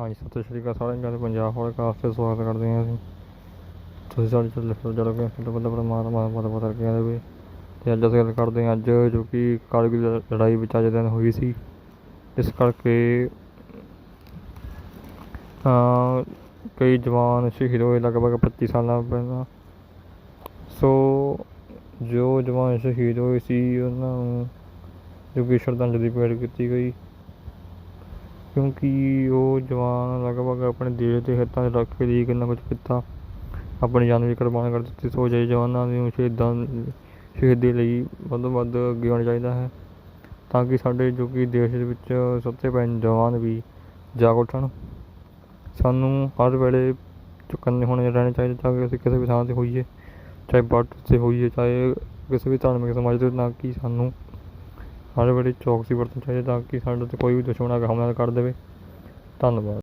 ਹਾਂਜੀ ਸਤਿ ਸ਼੍ਰੀ ਅਕਾਲ ਸਾਰਿਆਂ ਨੂੰ ਪੰਜਾਬ ਪੋਡਕਾਸਟ ਤੇ ਸਵਾਗਤ ਕਰਦੇ ਹਾਂ ਅਸੀਂ। ਤੁਸੀਂ ਸਾਡੇ ਚੱਲ ਫਿਰ ਜੜੋਗੇ ਫਿਰ ਬੰਦਾ ਪਰਮਾਤਮਾ ਪਤਾ ਪਤਾ ਕਰਕੇ ਆਦੇ ਵੀ ਤੇ ਅੱਜ ਅਸੀਂ ਗੱਲ ਕਰਦੇ ਹਾਂ ਅੱਜ ਜੋ ਕਿ ਕਾਰਗਿਲ ਲ- ਲੜਾਈ ਵਿੱਚ ਅੱਜ ਦਿਨ ਹੋਈ ਸੀ। ਇਸ ਕਰਕੇ ਅਹ, ਕਈ ਜਵਾਨ ਸ਼ਹੀਦ ਹੋਏ ਲਗਭਗ 25 ਸਾਲਾਂ ਪਹਿਲਾਂ। ਸੋ ਜੋ ਜਵਾਨ ਸ਼ਹੀਦ ਹੋਏ ਸੀ ਉਹਨਾਂ ਨੂੰ ਜੋ ਕਿ ਸ਼ਰਧਾਂਜਲੀ ਭੇਟ ਕੀਤੀ ਗਈ। ਕਿਉਂਕਿ ਉਹ ਜਵਾਨ ਲਗਭਗ ਆਪਣੇ ਦੇਸ਼ ਦੇ ਹਿੱਤਾਂ 'ਚ ਰੱਖ ਕੇ ਲਈ ਕਿੰਨਾ ਕੁਝ ਕੀਤਾ। ਆਪਣੀ ਜਾਨ ਵੀ ਕੁਰਬਾਨ ਕਰ ਦਿੱਤੀ। ਸੋ ਜੇ ਜਵਾਨਾਂ ਨੂੰ ਸ਼ਹੀਦਾਂ ਸ਼ਹੀਦੀ ਲਈ ਵੱਧ ਤੋਂ ਵੱਧ ਅੱਗੇ ਆਉਣਾ ਚਾਹੀਦਾ ਹੈ ਤਾਂ ਕਿ ਸਾਡੇ ਜੋ ਕਿ ਦੇਸ਼ ਦੇ ਵਿੱਚ ਸੁੱਤੇ ਪਏ ਜਵਾਨ ਵੀ ਜਾਗ ਉੱਠਣ। ਸਾਨੂੰ ਹਰ ਵੇਲੇ ਚੁਕੰਨੇ ਹੋਣੇ ਰਹਿਣੇ ਚਾਹੀਦੇ ਤਾਂ ਕਿ ਅਸੀਂ ਕਿਸੇ ਵੀ ਥਾਂ 'ਤੇ ਹੋਈਏ, ਚਾਹੇ ਬਾਰਡਰ 'ਤੇ ਹੋਈਏ, ਚਾਹੇ ਕਿਸੇ ਵੀ ਧਾਰਮਿਕ ਸਮਾਜ 'ਤੇ ਨਾ ਕਿ ਸਾਨੂੰ ਹਰ ਵੇਲੇ ਚੌਕਸੀ ਵਰਤਣੀ ਚਾਹੀਦੀ ਤਾਂ ਕਿ ਸਾਡੇ 'ਤੇ ਕੋਈ ਵੀ ਦੁਸ਼ਮਣ ਆ ਕੇ ਹਮਲਾ ਨਾ ਕਰ ਦੇਵੇ। ਧੰਨਵਾਦ।